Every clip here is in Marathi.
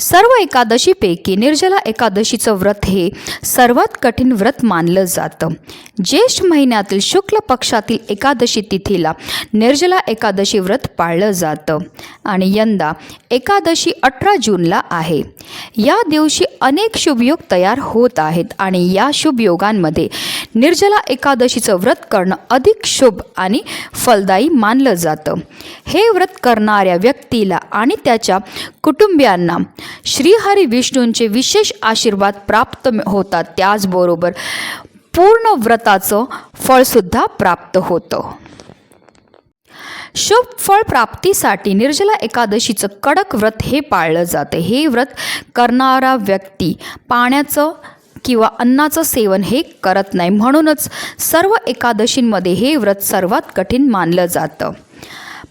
सर्व एकादशीपैकी निर्जला एकादशीचं व्रत हे सर्वात कठीण व्रत मानलं जातं. ज्येष्ठ महिन्यातील शुक्ल पक्षातील एकादशी तिथीला निर्जला एकादशी व्रत पाळलं जातं. आणि यंदा एकादशी अठरा जूनला आहे. या दिवशी अनेक शुभयोग तयार होत आहेत आणि या शुभयोगांमध्ये निर्जला एकादशीचं व्रत करणं अधिक शुभ आणि फलदायी मानलं जातं. हे व्रत करणाऱ्या व्यक्तीला आणि त्याच्या कुटुंबियांना श्रीहरी विष्णूंचे विशेष आशीर्वाद प्राप्त होतात. त्याचबरोबर पूर्ण व्रताचं फळसुद्धा प्राप्त होतं. शुभ फळ प्राप्तीसाठी निर्जला एकादशीचं कडक व्रत हे पाळलं जातं. हे व्रत करणारा व्यक्ती पाण्याचं किंवा अन्नाचं सेवन हे करत नाही. म्हणूनच सर्व एकादशींमध्ये हे व्रत सर्वात कठीण मानलं जातं.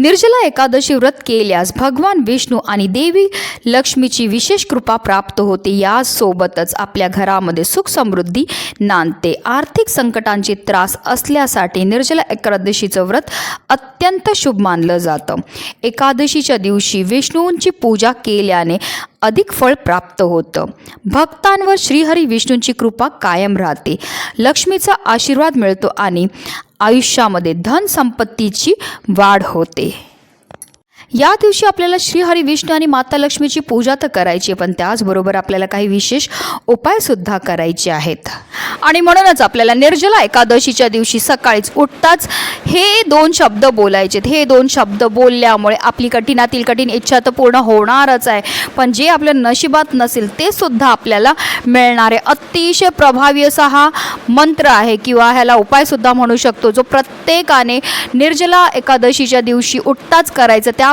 निर्जला एकादशी व्रत केल्यास भगवान विष्णू आणि देवी लक्ष्मीची विशेष कृपा प्राप्त होते. यासोबतच आपल्या घरामध्ये सुख समृद्धी नांदते. आर्थिक संकटांचे त्रास असल्यासाठी निर्जला एकादशीचं व्रत अत्यंत शुभ मानलं जातं. एकादशीच्या दिवशी विष्णूंची पूजा केल्याने अधिक फळ प्राप्त होतं. भक्तांवर श्रीहरी विष्णूंची कृपा कायम राहते. लक्ष्मीचा आशीर्वाद मिळतो आणि आयुष्यामध्ये धन संपत्तीची वाढ होते. या दिवशी आपल्याला श्रीहरी विष्णू आणि माता लक्ष्मीची पूजा तर करायची आहे, पण त्याचबरोबर आपल्याला काही विशेष उपायसुद्धा करायचे आहेत. आणि म्हणूनच आपल्याला निर्जला एकादशीच्या दिवशी सकाळीच उठताच हे दोन शब्द बोलायचे आहेत. हे दोन शब्द बोलल्यामुळे आपली कठीणातील कठीण इच्छा तर पूर्ण होणारच आहे. पण जे आपल्या नशिबात नसेल ते सुद्धा आपल्याला मिळणारे अतिशय प्रभावी असा हा मंत्र आहे किंवा ह्याला उपायसुद्धा म्हणू शकतो जो प्रत्येकाने निर्जला एकादशीच्या दिवशी उठताच करायचं. त्या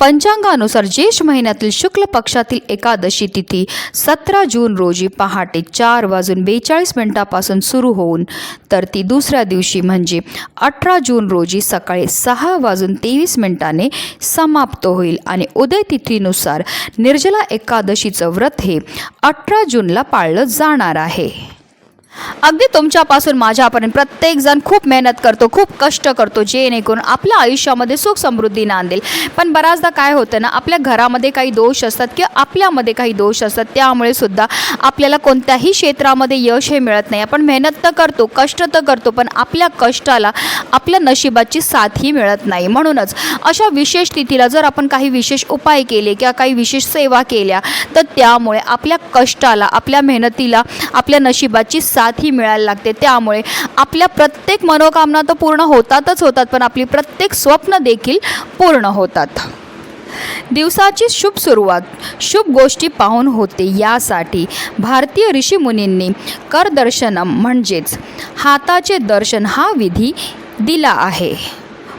पंचांगानुसार ज्येष्ठ महिन्यातील शुक्ल पक्षातील एकादशी तिथी सतरा जून रोजी पहाटे चार वाजून बेचाळीस मिनिटापासून सुरू होऊन तर ती दुसऱ्या दिवशी म्हणजे अठरा जून रोजी सकाळी सहा वाजून तेवीस मिनिटाने समाप्त होईल आणि उदय तिथीनुसार निर्जला एकादशीचं व्रत हे अठरा जूनला पाळलं जाणार आहे. अगदी तुमच्यापासून माझ्यापर्यंत प्रत्येकजण खूप मेहनत करतो खूप कष्ट करतो जेणेकरून आपल्या आयुष्यामध्ये सुख समृद्धी नांदेल. पण बऱ्याचदा काय होतं ना आपल्या घरामध्ये काही दोष असतात किंवा आपल्यामध्ये काही दोष असतात त्यामुळे सुद्धा आपल्याला कोणत्याही क्षेत्रामध्ये यश हे मिळत नाही. आपण मेहनत तर करतो कष्ट तर करतो पण आपल्या कष्टाला आपल्या नशिबाची साथही मिळत नाही. म्हणूनच अशा विशेष तिथीला जर आपण काही विशेष उपाय केले किंवा काही विशेष सेवा केल्या तर त्यामुळे आपल्या कष्टाला आपल्या मेहनतीला आपल्या नशिबाची साथ ही मिळायला लागते. त्यामुळे आपल्या प्रत्येक मनोकामना तर पूर्ण होतातच होतात पण आपली प्रत्येक स्वप्न देखील पूर्ण होतात. दिवसाची शुभ सुरुवात शुभ गोष्टी पाहून होते. यासाठी भारतीय ऋषीमुनींनी करदर्शनम म्हणजेच हाताचे दर्शन हा विधी दिला आहे.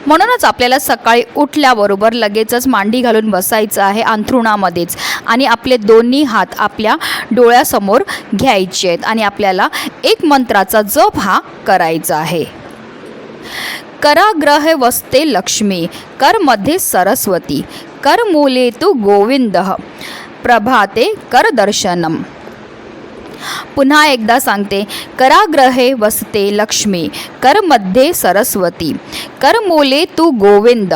म्हणूनच आपल्याला सकाळी उठल्याबरोबर लगेचच मांडी घालून बसायचं आहे अंथरुणामध्येच. आणि आपले दोन्ही हात आपल्या डोळ्यासमोर घ्यायचे आहेत आणि आपल्याला एक मंत्राचा जप हा करायचा आहे. कराग्रह वस्ते लक्ष्मी करमध्ये सरस्वती करमूले तू गोविंद प्रभाते करदर्शनम पुन्हा एकदा सांगते कराग्रहे वसते लक्ष्मी करमध्ये सरस्वती करमूले तू गोविंद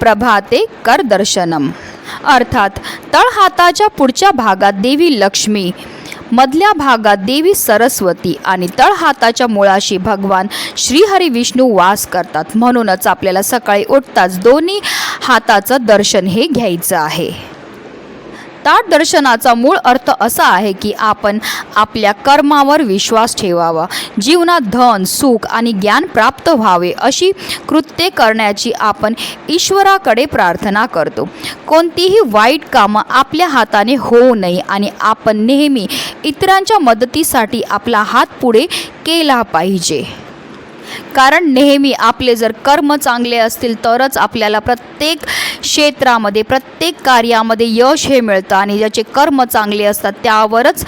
प्रभाते कर दर्शनम अर्थात तळहाताच्या पुढच्या भागात देवी लक्ष्मी मधल्या भागात देवी सरस्वती आणि तळहाताच्या मुळाशी भगवान श्रीहरी विष्णू वास करतात. म्हणूनच आपल्याला सकाळी उठताच दोन्ही हाताचं दर्शन हे घ्यायचं आहे. ताट दर्शनाचा मूळ अर्थ असा आहे की आपण आपल्या कर्मावर विश्वास ठेवावा. जीवनात धन सुख आणि ज्ञान प्राप्त व्हावे अशी कृत्ये करण्याची आपण ईश्वराकडे प्रार्थना करतो. कोणतीही वाईट कामं आपल्या हाताने होऊ नये आणि आपण नेहमी इतरांच्या मदतीसाठी आपला हात पुढे केला पाहिजे. कारण नेहमी आपले जर कर्म चांगले असतील तरच आपल्याला प्रत्येक क्षेत्रामध्ये प्रत्येक कार्यामध्ये यश हे मिळतं आणि ज्याचे कर्म चांगले असतात त्यावरच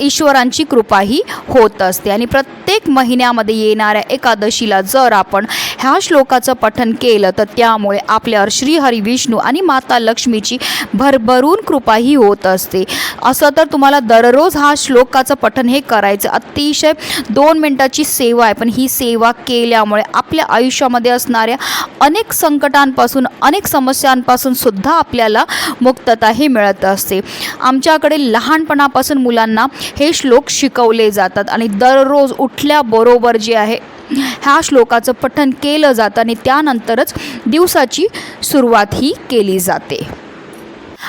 ईश्वरांची कृपाही होत असते. आणि प्रत्येक महिन्यामध्ये येणाऱ्या एकादशीला जर आपण ह्या श्लोकाचं पठन केलं तर त्यामुळे आपल्यावर श्रीहरी विष्णू आणि माता लक्ष्मीची भरभरून कृपाही होत असते. असं तर तुम्हाला दररोज हा श्लोकाचं पठन हे करायचं. अतिशय दोन मिनटाची सेवा आहे पण ही सेवा केल्यामुळे आपल्या आयुष्यामध्ये असणाऱ्या अनेक संकटांपासून अनेक समस्यांपासून सुद्धा आपल्याला मुक्तता ही मिळत असते. आमच्याकडे लहानपणापासून मुलांना हे श्लोक शिकवले जातात आणि दररोज उठल्याबरोबर जे आहे ह्या श्लोकाचं पठण केलं जातं आणि त्यानंतरच दिवसाची सुरुवात ही केली जाते.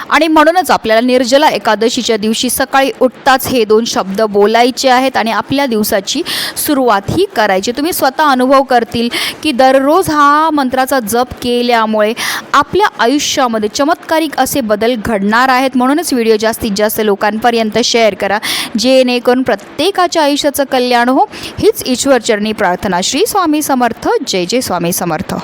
आणि म्हणूनच आपल्याला निर्जला एकादशीच्या दिवशी सकाळी उठताच हे दोन शब्द बोलायचे आहेत आणि आपल्या दिवसाची सुरुवात ही करायची. तुम्ही स्वतः अनुभव करतील की दररोज हा मंत्राचा जप केल्यामुळे आपल्या आयुष्यामध्ये चमत्कारिक असे बदल घडणार आहेत. म्हणूनच व्हिडिओ जास्तीत जास्त लोकांपर्यंत शेअर करा. जेणेकरून प्रत्येकाच्या आयुष्याचं कल्याण हो. हीच ईश्वरचरणी प्रार्थना. श्री स्वामी समर्थ. जय जय स्वामी समर्थ.